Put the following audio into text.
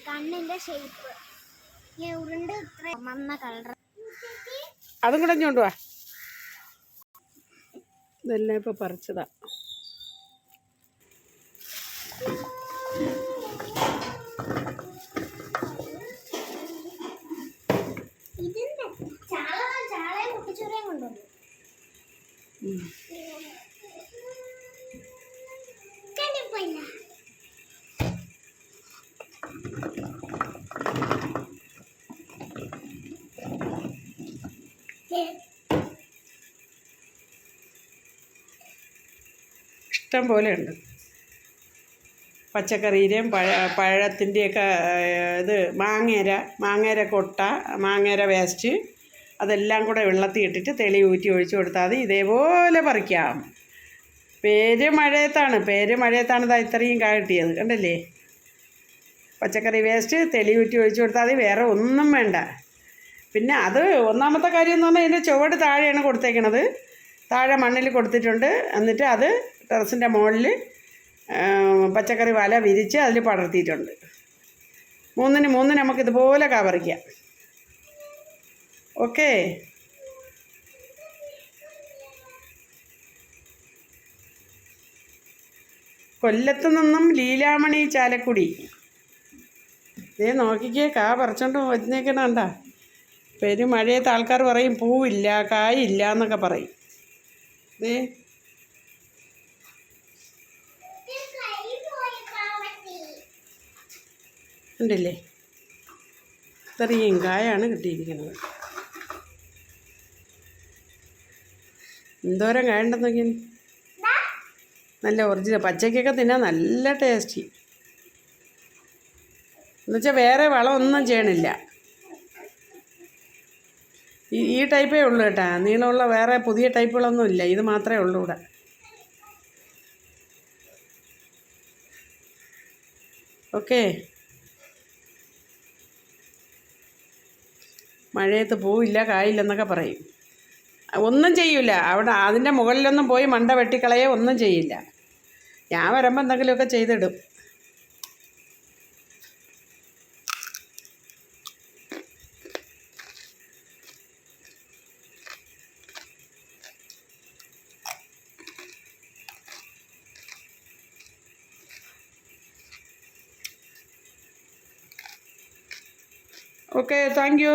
കണ്ണിന്റെ ഷേപ്പ് ഉരുണ്ട് ഇത്ര മന്ന കളർ അതും കൂടെ ഇങ്ങോട്ട് വാ. ഇതെല്ലാം ഇപ്പൊ പറിച്ചതാ. ഇഷ്ടം പോലെ ഉണ്ട്. പച്ചക്കറിയുടെയും പഴ പഴത്തിന്റെയൊക്കെ ഇത് മാങ്ങേര മാങ്ങേര കൊട്ട മാങ്ങേര വേസ്റ്റ് അതെല്ലാം കൂടെ വെള്ളത്തിൽ ഇട്ടിട്ട് തെളി ഊറ്റി ഒഴിച്ചു കൊടുത്താൽ മതി. ഇതേപോലെ പറിക്കാം. പേര് മഴയത്താണ് പേര് മഴയത്താണ് ഇതാ ഇത്രയും കായ കിട്ടിയത്. കണ്ടല്ലേ? പച്ചക്കറി വേസ്റ്റ് തെളി ഊറ്റി ഒഴിച്ചു കൊടുത്താൽ മതി. വേറെ ഒന്നും വേണ്ട. പിന്നെ അത് ഒന്നാമത്തെ കാര്യം എന്ന് പറഞ്ഞാൽ ഇതിന്റെ ചുവട് താഴെയാണ് കൊടുത്തേക്കണത്. താഴെ മണ്ണിൽ കൊടുത്തിട്ടുണ്ട്. എന്നിട്ട് അത് ടെറസിന്റെ മുകളിൽ പച്ചക്കറി വല വിരിച്ച് അതിൽ പടർത്തിയിട്ടുണ്ട്. മൂന്നിന് മൂന്ന് നമുക്കിതുപോലെ കവറിക്കാം ഓക്കേ കൊല്ലത്ത് നിന്നും ലീലാമണി ചാലക്കുടി. ഇതേ നോക്കിക്കേ കാ പറിച്ചോണ്ട് വന്നേക്കണണ്ട പെരുമഴയത്ത് ആൾക്കാർ പറയും പൂവില്ല കായില്ല എന്നൊക്കെ പറയും. ഇതേ ഉണ്ടല്ലേ ഇത്രയും കായാണ് കിട്ടിയിരിക്കുന്നത്. എന്തോരം കഴിണ്ടെന്നൊക്കെ നല്ല ഒറിജിനൽ പച്ചക്കൊക്കെ തിന്നാൻ നല്ല ടേസ്റ്റി എന്നുവെച്ചാൽ വേറെ വളമൊന്നും ചെയ്യണില്ല. ഈ ഈ ടൈപ്പേ ഉള്ളൂ കേട്ടാ. നീളമുള്ള വേറെ പുതിയ ടൈപ്പുകളൊന്നും ഇല്ല. ഇത് മാത്രമേ ഉള്ളൂ ഇവിടെ. ഓക്കേ. മഴയത്ത് പൂവില്ല കായില്ലെന്നൊക്കെ പറയും. ഒന്നും ചെയ്യില്ല അവിടെ അതിന്റെ മുകളിലൊന്നും പോയി മണ്ട വെട്ടിക്കളയെ ഒന്നും ചെയ്യില്ല. ഞാൻ വരുമ്പോൾ എന്തെങ്കിലുമൊക്കെ ചെയ്തിടും. Okay thank you